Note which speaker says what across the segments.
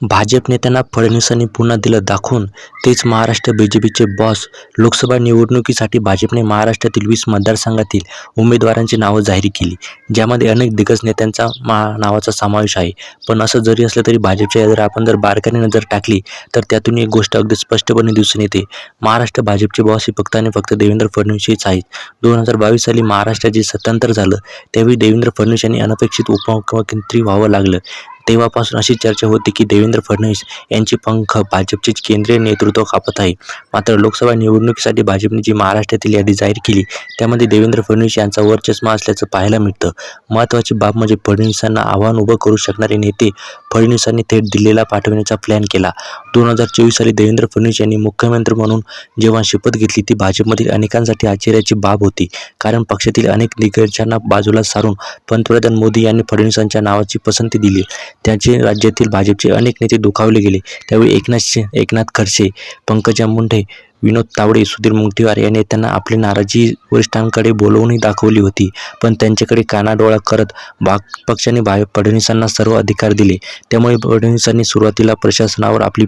Speaker 1: भाजप नेत्यांना फडणवीसांनी पुन्हा दिलं दाखवून तेच महाराष्ट्र बीजेपीचे बॉस लोकसभा निवडणुकीसाठी भाजपने महाराष्ट्रातील वीस मतदारसंघातील उमेदवारांची नावं जाहीर केली ज्यामध्ये अनेक दिग्गज नेत्यांचा मा नावाचा समावेश आहे. पण असं जरी असलं तरी भाजपच्या यादीवर आपण जर बारकाने नजर टाकली तर त्यातून एक गोष्ट अगदी स्पष्टपणे दिसून येते. महाराष्ट्र भाजपचे बॉस हे फक्त आणि फक्त देवेंद्र फडणवीसच आहेत. दोन हजार बावीस साली महाराष्ट्र जे स्वतंत्र झालं त्यावेळी देवेंद्र फडणवीस यांनी अनपेक्षित उपमुख्यमंत्री व्हावं लागलं. तेव्हापासून अशी चर्चा होती की देवेंद्र फडणवीस यांची पंख भाजपचे केंद्रीय नेतृत्व कापत आहे. मात्र लोकसभा निवडणुकीसाठी भाजपने जी महाराष्ट्रातील यादी जाहीर केली त्यामध्ये देवेंद्र फडणवीस यांचा वरचष्मा असल्याचं पाहायला मिळतं. महत्त्वाची बाब म्हणजे फडणवीसांना आव्हान उभं करू शकणारे नेते फडणवीसांनी थेट दिल्लीला पाठवण्याचा प्लॅन केला. दोन हजार चोवीस साली देवेंद्र फडणवीस यांनी मुख्यमंत्री म्हणून जेव्हा शपथ घेतली ती भाजपमधील अनेकांसाठी आश्चर्याची बाब होती. कारण पक्षातील अनेक दिग्गजांना बाजूला सारून पंतप्रधान मोदी यांनी फडणवीसांच्या नावाची पसंती दिली. त्यांचे राज्यातील भाजपचे अनेक नेते दुखावले गेले. त्यावेळी एकनाथ एकनाथ खडसे पंकजा मुंडे विनोद तावडे सुधीर मुंगटीवार या नेत्यांना आपली नाराजी वरिष्ठांकडे बोलवूनही दाखवली होती. पण त्यांच्याकडे कानाडोळा करत भाग पक्षाने भा फडणवीसांना सर्व अधिकार दिले. त्यामुळे फडणवीसांनी सुरुवातीला प्रशासनावर आपली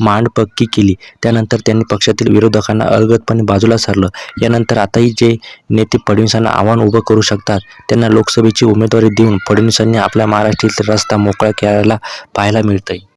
Speaker 1: मांड पक्की केली. त्यानंतर त्यांनी पक्षातील विरोधकांना अलगदपणे बाजूला सारलं. यानंतर आताही जे नेते फडणवीसांना आव्हान उभं करू शकतात त्यांना लोकसभेची उमेदवारी देऊन फडणवीसांनी आपल्या महाराष्ट्रातील रस्ता मोकळा करायला पाहायला मिळतंय.